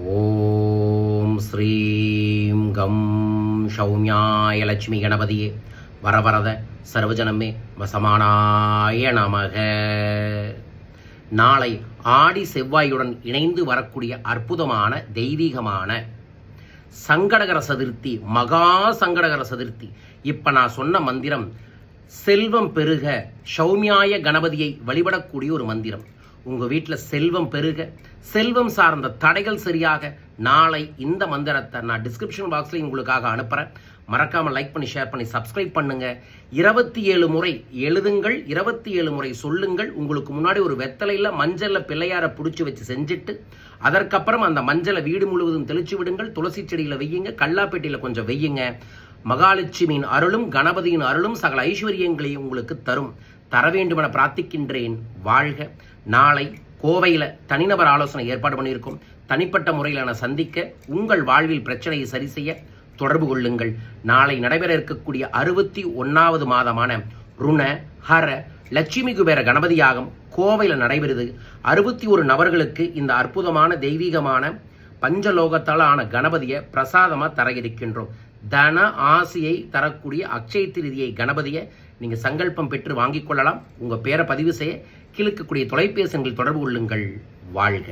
ஓம் ஸ்ரீம் கம் சௌமியாய லட்சுமி கணபதியே. வரவரத சர்வஜனமே வசமானாய நமக. நாளை ஆடி செவ்வாயுடன் இணைந்து வரக்கூடிய அற்புதமான தெய்வீகமான சங்கடகர சதுர்த்தி மகா சங்கடகர சதுர்த்தி. இப்போ நான் சொன்ன மந்திரம் செல்வம் பெருக சௌமியாய கணபதியை வழிபடக்கூடிய ஒரு மந்திரம். உங்கள் வீட்டில் செல்வம் பெருக. செல்வம் சார்ந்த தடைகள் சரியாக நாளை இந்த மந்திரத்தை நான் டிஸ்கிரிப்ஷன் பாக்ஸ்லையும் உங்களுக்காக அனுப்புகிறேன் மறக்காமல் லைக் பண்ணி ஷேர் பண்ணி சப்ஸ்கிரைப் பண்ணுங்கள் இருபத்தி ஏழு முறை எழுதுங்கள் இருபத்தி ஏழு முறை சொல்லுங்கள். உங்களுக்கு முன்னாடி ஒரு வெத்தலையில் மஞ்சளில் பிள்ளையாரை பிடிச்சி வச்சு செஞ்சுட்டு அதற்கப்புறம் அந்த மஞ்சளை வீடு முழுவதும் தெளிச்சு விடுங்கள். துளசி செடியில் வெய்யுங்க கல்லாப்பேட்டையில் கொஞ்சம் வெய்யுங்க மகாலட்சுமியின் அருளும் கணபதியின் அருளும் சகல ஐஸ்வர்யங்களையும் உங்களுக்கு தரும். தர வேண்டுமென பிரார்த்திக்கின்றேன். வாழ்க. நாளை கோவையில் தனிநபர் ஆலோசனை ஏற்பாடு பண்ணியிருக்கோம். தனிப்பட்ட முறையில் சந்திக்க உங்கள் வாழ்வில் பிரச்சனையை சரி செய்ய தொடர்பு கொள்ளுங்கள். நாளை நடைபெற இருக்கக்கூடிய அறுபத்தி ஒன்றாவது மாதமான ருண ஹர லட்சுமி குபேர கணபதி யாகம் கோவையில் நடைபெறுது. அறுபத்தி ஒரு நபர்களுக்கு இந்த அற்புதமான தெய்வீகமான பஞ்சலோகத்தால் ஆன கணபதியை பிரசாதமாக தர இருக்கின்றோம் தன ஆசையை தரக்கூடிய அக்ஷய திருதியை கணபதியை நீங்கள் சங்கல்பம் பெற்று வாங்கிக் கொள்ளலாம். உங்கள் பேரை பதிவு செய்ய கிழக்கக்கூடிய தொலைபேசிகள் தொடர்பு கொள்ளுங்கள். வாழ்க.